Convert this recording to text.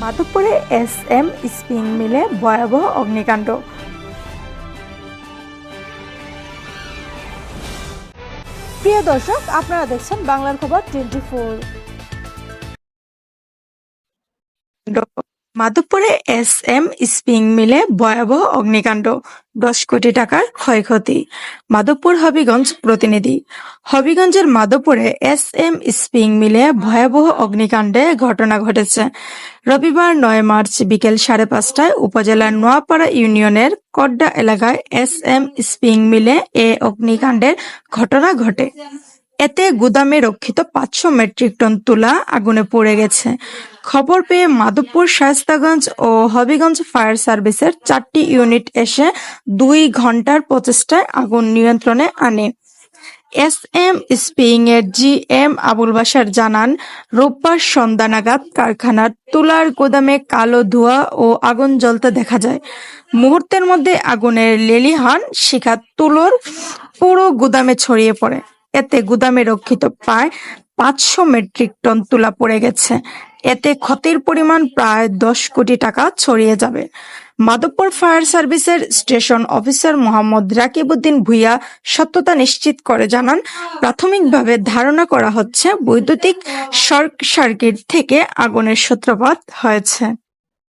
মাধবপুরে S M স্পিং মিলে ভয়াবহ অগ্নিকাণ্ড। প্রিয় দর্শক আপনারা দেখছেন বাংলার খবর টোয়েন্টি ফোর মাধবপুরে এস এম স্পিং মিলে ভয়াবহ অগ্নিকাণ্ড। দশ কোটি টাকার ক্ষয়ক্ষতি। মাধবপুর হবিগঞ্জ প্রতিনিধি। হবিগঞ্জের মাধবপুরে এস এম স্পিং মিলে ভয়াবহ অগ্নিকাণ্ডে ঘটনা ঘটেছে। রবিবার নয় মার্চ বিকেল সাড়ে পাঁচটায় উপজেলার নোয়াপাড়া ইউনিয়নের কড্ডা এলাকায় এস এম স্পিং মিলে এ অগ্নিকাণ্ডের ঘটনা ঘটে। এতে গুদামে রক্ষিত পাঁচশো মেট্রিক টন তুলা আগুনে পড়ে গেছে। খবর পেয়ে মাধবপুর, শায়স্তাগঞ্জ ও হবিগঞ্জ ফায়ার সার্ভিসের চারটি ইউনিট এসে দুই ঘণ্টার প্রচেষ্টায় আগুন নিয়ন্ত্রণে আনে। এস এম স্পিং এর জি এম আবুল বাসার জানান, রোববার সন্ধ্যা নাগাদ কারখানার তুলার গোদামে কালো ধোঁয়া ও আগুন জ্বলতে দেখা যায়। মুহূর্তের মধ্যে আগুনের লেলিহান শিখা তুলোর পুরো গুদামে ছড়িয়ে পড়ে। এতে গুদামে রক্ষিত প্রায় পাঁচশো মেট্রিক টন তুলা পড়ে গেছে। এতে ক্ষতির পরিমাণ প্রায় দশ কোটি টাকা ছড়িয়ে যাবে। মাধবপুর ফায়ার সার্ভিসের স্টেশন অফিসার মোহাম্মদ রাকিবউদ্দিন ভুইয়া সত্যতা নিশ্চিত করে জানান, প্রাথমিকভাবে ধারণা করা হচ্ছে বৈদ্যুতিক শর্ট সার্কিট থেকে আগুনের সূত্রপাত হয়েছে।